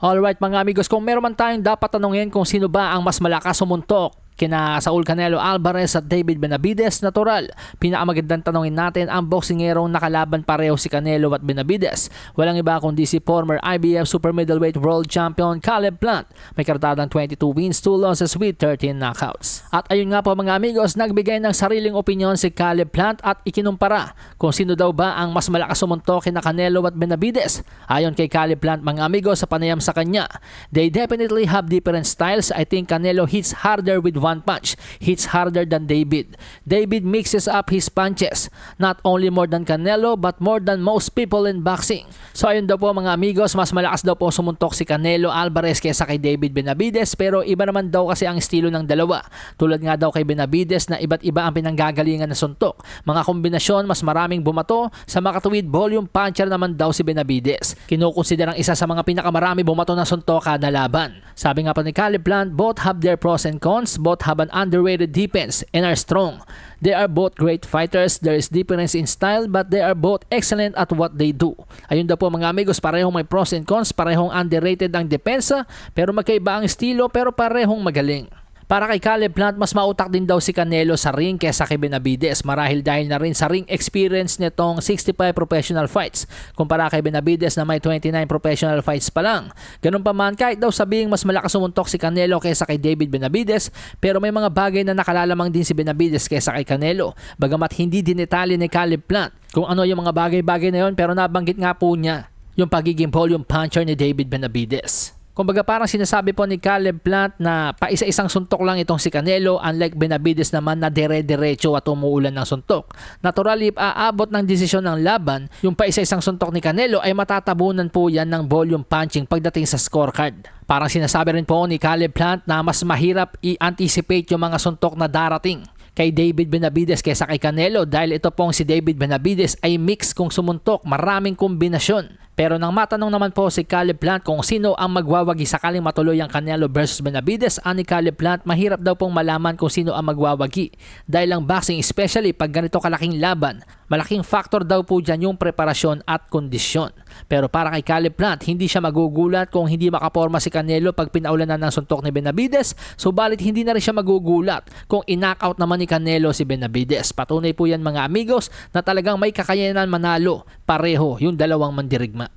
Alright mga amigos, kung meron man tayong dapat tanungin kung sino ba ang mas malakas sumuntok kina Saul Canelo Alvarez at David Benavides, natural. Pinakamagandang tanongin natin ang boksingerong nakalaban pareho si Canelo at Benavides. Walang iba kundi si former IBF Super Middleweight World Champion Caleb Plant. May kartadang 22 wins, 2 losses with 13 knockouts. At ayun nga po mga amigos, nagbigay ng sariling opinion si Caleb Plant at ikinumpara kung sino daw ba ang mas malakas sumuntok kina Canelo at Benavides. Ayon kay Caleb Plant mga amigos sa panayam sa kanya, they definitely have different styles. I think Canelo hits harder with one punch, hits harder than David. David mixes up his punches, not only more than Canelo but more than most people in boxing. So ayun daw po mga amigos, mas malakas daw po sumuntok si Canelo Alvarez kaysa kay David Benavides pero iba naman daw kasi ang estilo ng dalawa. Tulad nga daw kay Benavides na iba't iba ang pinanggagalingan na suntok. Mga kombinasyon, mas maraming bumato, sa makatuwid volume puncher naman daw si Benavides. Kinukonsiderang isa sa mga pinakamarami bumato na suntok kada laban. Sabi nga pa ni Caleb Plant, both have their pros and cons, both have an underrated defense and are strong. They are both great fighters. There is difference in style but they are both excellent at what they do. Ayun daw po mga amigos, parehong may pros and cons, parehong underrated ang depensa, pero magkaiba ang estilo pero parehong magaling. Para kay Caleb Plant, mas mautak din daw si Canelo sa ring kesa kay Benavides marahil dahil na rin sa ring experience nitong 65 professional fights kumpara kay Benavides na may 29 professional fights pa lang. Ganun pa man, kahit daw sabing mas malakas sumuntok si Canelo kesa kay David Benavides pero may mga bagay na nakalalamang din si Benavides kesa kay Canelo bagamat hindi dinetali ni Caleb Plant kung ano yung mga bagay-bagay na yon pero nabanggit nga po niya yung pagiging volume puncher ni David Benavides. Kumbaga parang sinasabi po ni Caleb Plant na pa isa-isang suntok lang itong si Canelo unlike Benavides naman na dire-diretso at umuulan ng suntok. Naturally, aabot ng desisyon ng laban, yung pa isa-isang suntok ni Canelo ay matatabunan po yan ng volume punching pagdating sa scorecard. Parang sinasabi rin po ni Caleb Plant na mas mahirap i-anticipate yung mga suntok na darating kay David Benavides kaysa kay Canelo dahil ito pong si David Benavides ay mix kung sumuntok, maraming kombinasyon. Pero nang matanong naman po si Caleb Plant kung sino ang magwawagi sakaling matuloy ang Canelo versus Benavides, ani Caleb Plant mahirap daw pong malaman kung sino ang magwawagi. Dahil ang boxing especially pag ganito kalaking laban, malaking factor daw po dyan yung preparasyon at kondisyon. Pero para kay Caleb Plant, hindi siya magugulat kung hindi makaporma si Canelo pag pinaulan na ng suntok ni Benavides. Subalit hindi na rin siya magugulat kung inakout naman ni Canelo si Benavides. Patunay po yan mga amigos na talagang may kakayanan manalo pareho yung dalawang mandirigma.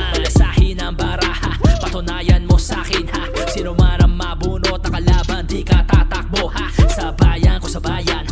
Malasahin ang baraha, patunayan mo sa akin ha Sino man ang mabunot na kalaban, di ka tatakbo ha Sa bayan ko sa bayan,